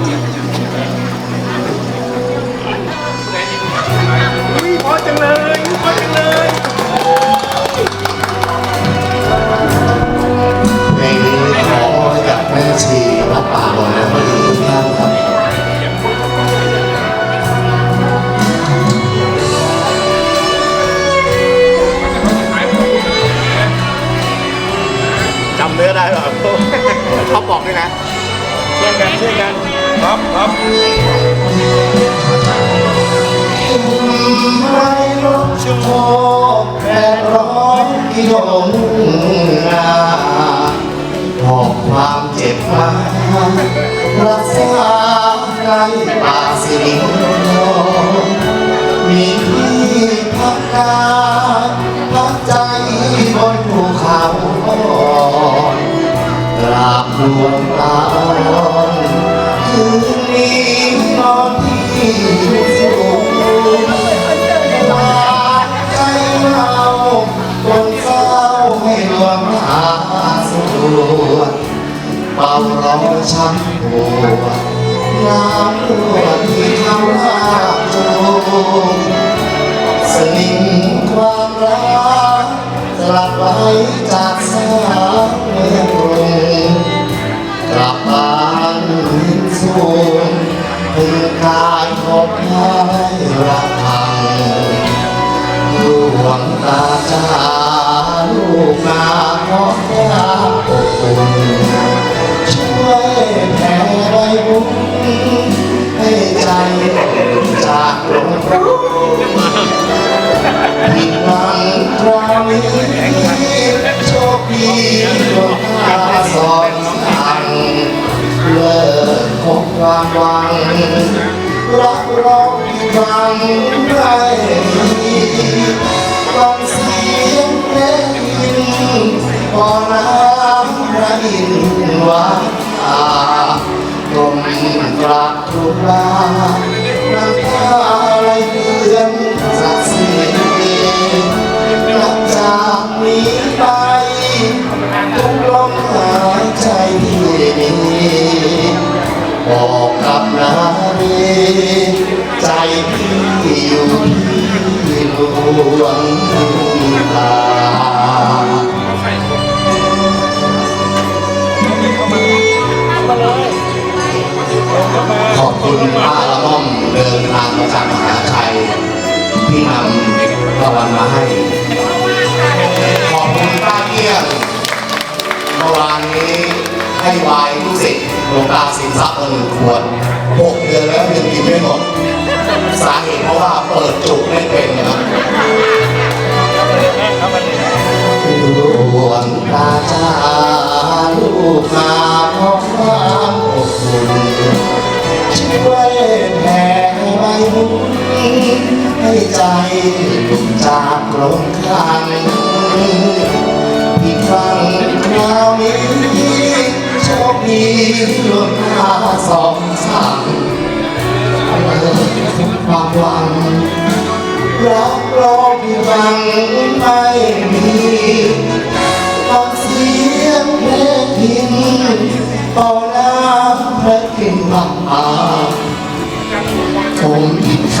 พอจังเลยพอจังเลยเพลงนี้ขอให้กับแม่ชีรับป่าบนและพอดีทุกท่านครับจำเนื้อได้เปล่าเขาบอกด้วยนะช่วยกันช่วยกัน ครับครับไม่ลดชั่วโมแปดร้อยกิโลนาหอบความเจ็บมารักษาในป่าสิริมีที่พักกายพักใจบนภูเขาอ่อนกราบดวงตา เราคนเศร้าให้รวมหาสวดเป่าร้องช้ำปวดน้ำรวดที่ทำลาย ใบบุญให้ใจจากลมผิดหวังคราวนี้โชคดีดวงตาสอนสั่งเลิกคบความหวังรักเราที่ฟังไม่มีฟังเสียงเพลงพอน้ำพระอินทร์วัดตา กลมกราบทูลลาน้ำตาไหลเพื่อนสักดิ์ศรีนับจากนี้ไปทุกลมหายใจที่นี้บอกกับนารีใจพี่อยู่ที่หลวงตา คุณป้าละม่อมเดินทางมาจากมหาชัยที่นำรางวัลมาให้ ขอบคุณป้าเกี้ยงเมื่อวานนี้ให้วายลูกศิษย์หลวงตาสินทรัพย์มาหนึ่งขวดหกเดือนแล้วยังกินไม่หมด ให้ใจลุดจากลมคันอีกครั้งคราวนี้โชคดีลวงหน้าสองสั่งเลิกความหวังรักรอพี่ฟังไม่มีฟังเสียงเพลงพินเป่าน้ำพระกินบังอา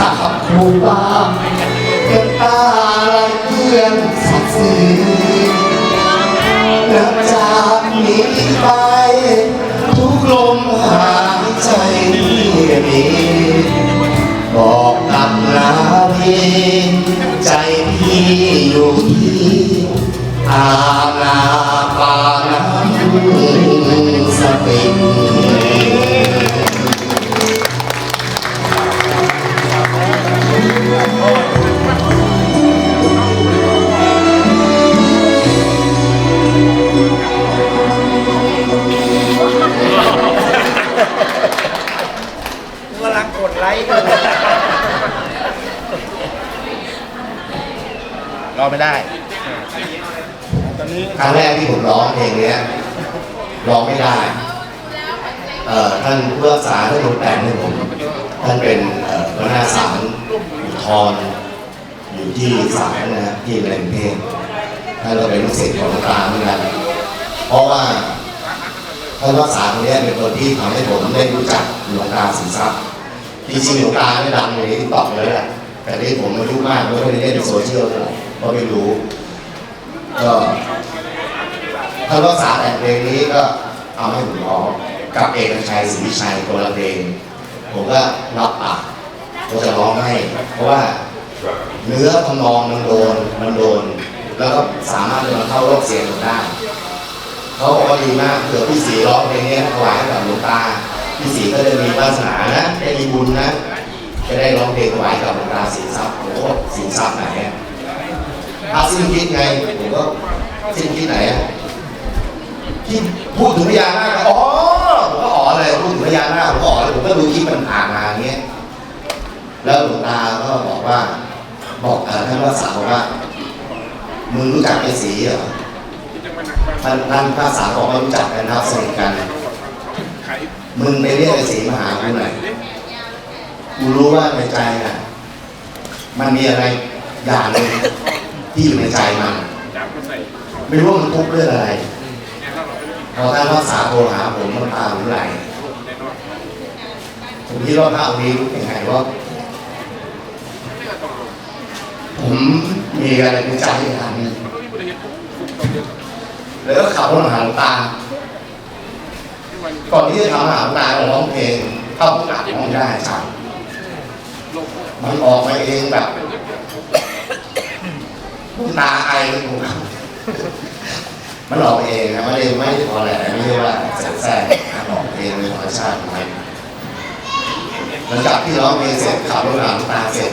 อิจฉาครูบาเก็บตาลายเพื่อนส ไม่ได้ตอนนี้ครั้งแรกที่ผมร้องเพลงเนี้ยร้องไม่ได้เอ่อท่านผู้รักษาท่านคนแต่งให้ผมท่านเป็นเอ่อหัวหน้าศาลอุทธรณ์อยู่ที่ศาลนะฮะที่แหล่งเพลงท่านก็เป็นลูกศิษย์ของหลวงตาเหมือนกันเพราะว่าท่านรักษาคนเนี้ยเป็นคนที่ทำให้ผมได้รู้จักหลวงตาสินทรัพย์จริงๆหลวงตาไม่ดังในทิกตอกเลยแหละแต่ที่ผมอายุมากไม่ค่อยได้เล่นโซเชียลเลยเพราะไม่รู้ก็ถ้ารักษาแต่งเพลงนี้ก็เอาให้ผมร้องกับเอกชัยศรีวิชัยตัวละเพลงผมก็รับปากก็จะร้องให้ เพราะว่าเนื้อทำนองมันโดนมันโดน แล้วก็สามารถจะมาเข้าโรคเสียงได้เขาบอกว่าดีมากเผื่อพี่สีร้องเพลงนี้ถวายให้กับหลวงตาพี่สีก็จะมีวาสนานะได้มีบุญนะ จะได้ร้องเพลงถวายกับหลวงตาสินทรัพย์โอ้สินทรัพย์ไหน อะอาสิ้นคิดไงผมก็สิ้นคิดไหนอะที่พูดถึงพญานาคอ๋อผมก็อ๋อเลยพูดถึงพญานาคผมก็อ๋อเลยผมก็ดูคลิปมันผ่านมาอย่างเงี้ยแล้วหลวงตาก็บอกว่า บอกท่านรักษาบอกว่ามึงรู้จักไอ้สีเหรอท่านท่านภาษาบอกว่ารู้จักกันนะครับสนิทกันมึงไปเรียกไอ้สีมาหากูหน่อยกูรู้ว่าในใจน่ะ มันมีอะไรอย่างหนึ่ง ที่อยู่ในใจมันไม่รู้ว่ามันทุกข์เรื่องอะไรพอท่านรักษาโทรหาผมมันำตาผมไหลผมคิดว่าพระองค์นี้รู้ยังไงว่าผมมีอะไรในใจอย่างหนึงแล้วก็ขับรถมาหาหลวงตา ก่อนที่จะทำอาหารตาเราร้องเพลงเข้าผู้อัดร้องไม่ได้จังมันออกมาเองแบบ ตาไอผมมันออกเองนะไม่ได้ไม่ได้พอแหละไม่ใช่ว่าแสบแสบนะออกเองเป็นธรรมชาติของมันหลังจากที่ร้องเพลงเสร็จขับรถหาหลวงตาเสร็จ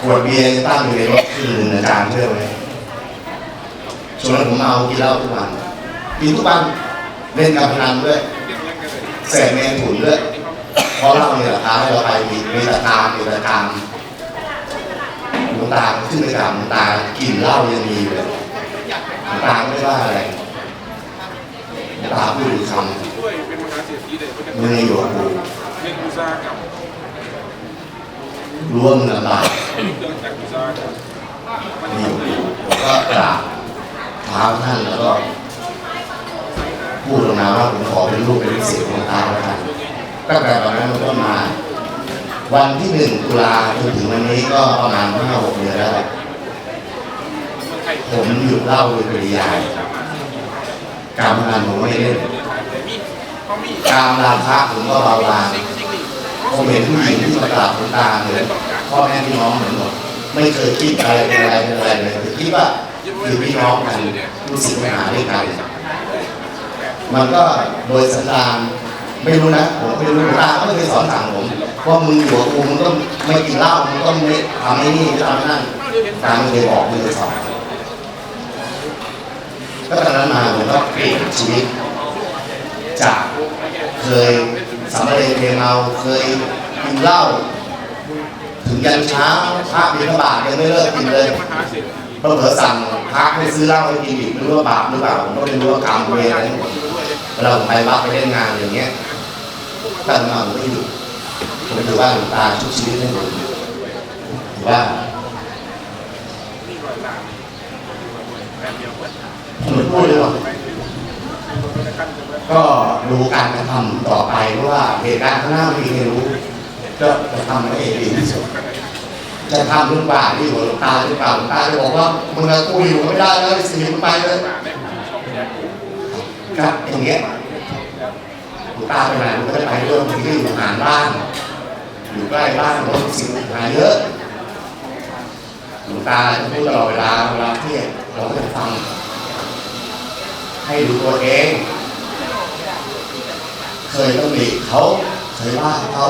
ขวดเบียร์ตั้งอยู่ในรถคืนอาจารย์เชื่อไหมช่วงนั้นผมเมากินเหล้าทุกวันกินทุกวันเล่นการพนันด้วยเสพเมถุนด้วยเพราะเราเนี่ยราคาให้เราไปมีมีตะกามมีตะกาม งตาขึ้นไปกราบหลวงตากินเหล้ายังมีเลยหลวงตาไม่ว่าอะไรหลวงตาพูดคด้วยเป็นมหยำมึงยังอยู่กับกูเรื่องอุตสาหกรรมรู้ว่ามึงลำบากเรื่องจากอุตสาหกรรมมึงอยู่ผมก็กราบเท้าท่านแล้วก็พูดลงมาว่าผมขอเป็นลูกเป็นลูกศิษย์ของตาแล้วกันตั้งแต่ตอนนั้นมันก็มา วันที่หนึ่งตุลาจนถึงวันนี้ก็ประมาณห้าหกเดือนแล้วแหละผมหยุดเล่าโดยปริยายการพนันผมไม่เล่นการลาพระผมก็เบาบางผมเห็นผู้หญิงที่มากาบหลวงตาเหมือนพ่อแม่พี่น้องเหมือนหมดไม่เคยคิดอะไรเป็นอะไรเป็นอะไรเลยคิดว่าคือพี่น้องกันรู้สึกไม่หาด้วยกันมันก็โดยสันดาน ไม่รู้นะผมไม่รู้ตาก็ไม่เคยสอนสั่งผมว่ามึงอยู่กับกูมึงต้องไม่กินเหล้ามึงต้องไม่ทำไอ้นี่ทำนั่นตาไม่เคยบอกไม่เคยสอนก็ตอนนั้นมาผมก็เปลี่ยนชีวิต จากเคยสำเร็จเพลงเราเคยกินเหล้าถึงยันเช้าพระบิณฑบาตยังไม่เลิกกินเลยเพราะเผลอสั่งพระให้ซื้อเหล้าให้กินอีกไม่รู้ว่าบาปหรือเปล่าผมก็ไม่รู้ว่ากรรมเวรอะไรทั้งหมด เวลาไปวัดไปเล่นงานอย่างเงี้ยถ้ามาผมไม่อยู่ผมถือว่าหลวงตาชุบชีวิตให้ผมถือว่าผมไม่พูดเลยหรอกก็ดูการกระทำต่อไปเพราะว่าเหตุการณ์ข้างหน้าไม่มีใครรู้ ก็จะทำให้ดีที่สุดจะทำหรือเปล่าที่หัวหลวงตาหรือเปล่าหลวงตาจะบอกว่ามึงกับกูอยู่ไม่ได้แล้วสิมึงไปเลย ครับอย่างเงี้ยหลวงตาไปไหนมึงก็ไปด้วยมึงก็อยู่ห่างบ้านอยู่ใกล้บ้านรถสิ่งหายเยอะหลวงตาจะพูดตลอดเวลาเวลาเที่ยเราก็จะฟัง ให้ดูตัวเอง เคยต้องหลีกเขาเคยว่าเขา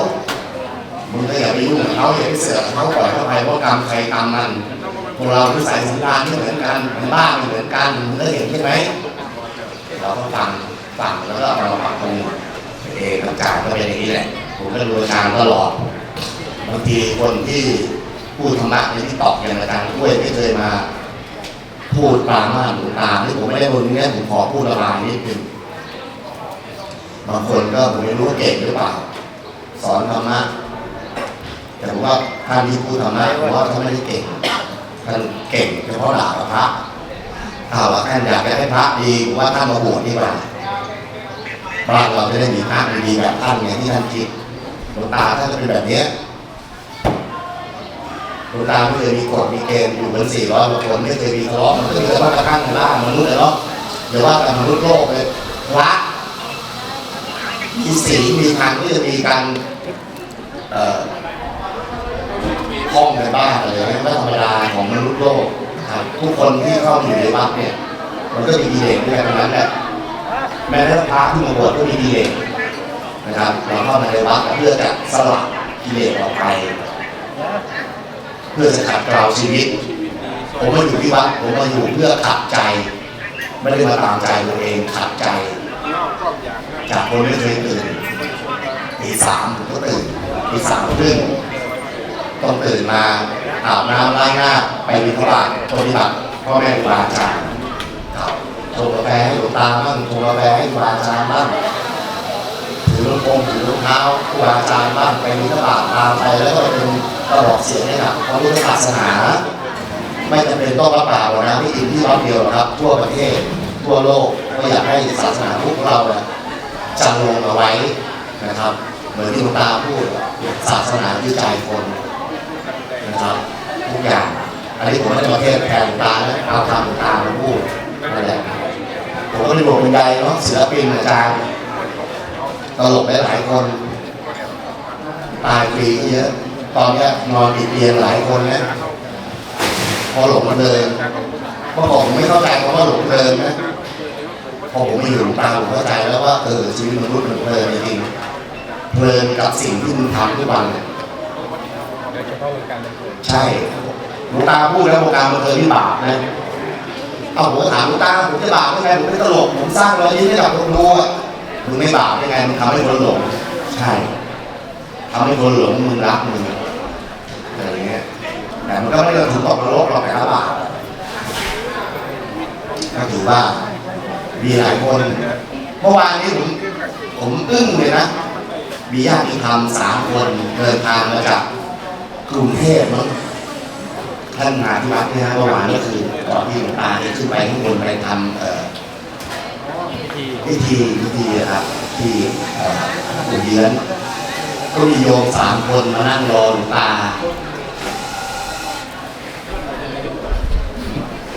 มึงก็อย่าไปยุ่งกับเขาอย่าไปเสือกเขาปล่อยเข้าไปเพราะกรรมใครกรรมมันพวกเราที่ใส่สันดานที่เหมือนกันมันบ้าไม่เหมือนกันมึงก็เห็นใช่ไหม เราก็ฟังฟังแล้วก็เอามาปรับปรุงเองต่างก็เป็นอย่างนี้แหละ ผมก็ดูอาจารย์ตลอดบางทีคนที่พูดธรรมะในที่ตอกอย่างอาจารย์กล้วยไม่เคยมาพูดปรามาหลวงตาที่ผมไม่ได้บนนี้ผมขอพูดระบายนิดนึงบางคนก็ผมไม่รู้เก่งหรือเปล่า สอนธรรมะแต่ผมว่าท่านที่พูดธรรมะผมว่าท่านไม่ได้เก่งท่านเก่งเฉพาะด่ากับพระ ถ้าว่าท่านอยากจะให้พระดีผมว่าท่านมาบวชดีกว่าบ้านเราจะได้มีพระดีแบบท่านไงที่ท่านคิดหลวงตาท่านจะเป็นแบบนี้หลวงตาไม่เคยมีกฎมีเกณฑ์อยู่บนสี่ร้อยคนไม่เคยมีทะเลาะมันก็มีแต่ว่ากระทั่งล่างมนุษย์เลยเนาะเดี๋ยวว่าแต่มนุษย์โลกเลยพระมีศีมีธรรมก็จะมีการเอ่อห้องในบ้านอะไรอย่างเงี้ยไม่ธรรมดาของมนุษย์โลก ทุกคนที่เข้ามาอยู่ในวัดเนี่ย มันก็มีดีเลกด้วยกันทั้งนั้นแหละแม้แต่พระที่มาบวชก็มีดีเลกนะครับเราเข้ามาในวัดเพื่อจะสลัดกิเลสออกไป เพื่อจะขัดเกลาชีวิต ผมมาอยู่ที่วัดผมมาอยู่เพื่อขัดใจไม่ได้มาตามใจตัวเองขัดใจ จากคนไม่เคยตื่นตีสามผมก็ตื่นตีสามครึ่งต้องตื่นมา อาบน้ำล้างหน้าไปบิณฑบาตปฏิบัติพ่อแม่ครูบาอาจารย์ครับชงกาแฟให้หลวงตาบ้างชงกาแฟให้ครูบาอาจารย์บ้างถือลำโพงถือรองเท้าครูบาอาจารย์บ้างไปบิณฑบาตตามไปแล้วก็เป็นกระบอกเสียงให้กับพระพุทธศาสนา ไม่จำเป็นต้องรับป่าหรอกนะที่อินที่วัดเดียวหรอกครับทั่วประเทศทั่วโลกก็อยากให้ศาสนาพุทธของเราเนี่ยจังลงเอาไว้นะครับ เหมือนที่หลวงตาพูดศาสนาคือใจคนนะครับ อย่าง อันนี้ผมไม่ได้มาเทศแทนหลวงตานะเอาคำหลวงตามาพูดนั่นแหละผมก็เลยบอกเป็นใยเนาะศิลปินอาจารย์ตลกหลายคนตายฟรีเยอะ ตอนเนี้ยนอนติดเตียงหลายคนนะพอหลงมันเลยเมื่อก่อนผมไม่เข้าใจคำว่าหลงเพลินนะพอผมมีหลวงตาผมเข้าใจแล้วว่าเออชีวิตมนุษย์มันเพลินจริงเพลินกับสิ่งที่มึงทำทุกวันเนี่ยใช่ หลวงตาพูดแล้ววงการบันเทิงที่บาปนะเอาผมถามหลวงตาผมจะบาปยังไงผมไม่ตลกผมสร้างรอยยิ้มให้กับคนดูอะมึงไม่บาปยังไงมึงทำให้คนหลงใช่ทำให้คนหลงมึงรักมึงอะไรอย่างเงี้ยแต่มันก็ไม่ได้ถูกตกนรกหรอกแต่ละบาปก็ถือว่ามีหลายคนเมื่อวานนี้ผมผมอึ้งเลยนะมีญาติธรรมสามคนเดินทางมาจากกรุงเทพมั้ง ท่านมาที่วัดเนี่ยฮะเมื่อวานก็คือก่อนที่หลวงตาจะขึ้นไปข้างบนไปทำเอ่อพิธีพิธีนะครับที่เอ่อปู่เยือนก็มีโยมสามคนมานั่งรอหลวงตา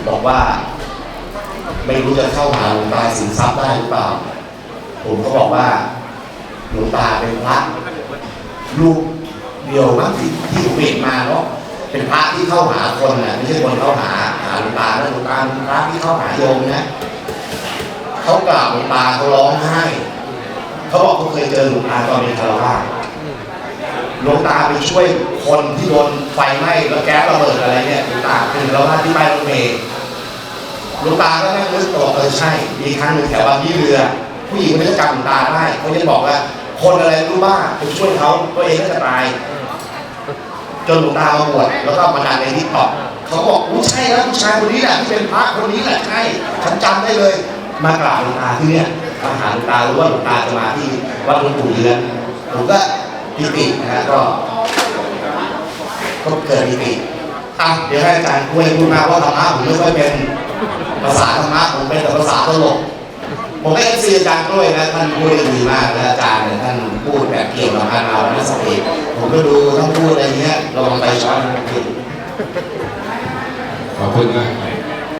บอกว่า ไม่รู้จะเข้าหาหลวงตาสินทรัพย์ได้หรือเปล่า ผมก็บอกว่าหลวงตาเป็นพระลูกเดียวมั้งที่ที่ผมเห็นมาเนาะ เป็นพระที่เข้าหาคนนะไม่ใช่คนเข้าหาหาหลวงตาแล้วหลวงตาเป็นพระที่เข้าหาโยมนะเขากราบหลวงตาเขาร้องไห้เขาบอกเขาเคยเจอหลวงตาตอนเป็นคารวาสหลวงตาไปช่วยคนที่โดนไฟไหม้แล้วแก๊สระเบิดอะไรเนี่ยหลวงตาเป็นคารวาสที่ไปรถเมล์หลวงตาก็นั่งนึกตัวเออใช่มีครั้งหนึ่งแถวบางยี่เรือ ผู้หญิงคนนี้ก็จำหลวงตาได้เขาจะบอกว่าคนอะไรรู้บ้าไปช่วยเขาตัวเองก็จะตาย จนหลวงตามาบวชแล้วก็มาดังในทิกตอกเขาบอกอู้ใช่แล้วผู้ชายคนนี้แหละที่เป็นพระคนนี้แหละใช่ฉันจำได้เลย มากราบหลวงตาที่เนี่ยมาหาหลวงตารู้ว่าหลวงตาจะมาที่วัดหลวงปู่เรือนผมก็ปิตินะฮะก็ก็เกิดปิติอะเดี๋ยวให้อาจารย์คุยพูดมาว่าธรรมะผมไม่ค่อยเป็นภาษาธรรมะผมเป็นแต่ภาษาตลก ผมก็เอฟซีอาจารย์กล้วยนะท่านพูดได้ดีมากนะอาจารย์เนี่ยท่านพูดแบบเกี่ยวกับการเอาไม่สติผมก็ดูท่านพูดอะไรเงี้ยลองไปช้อนดูขอบคุณนะ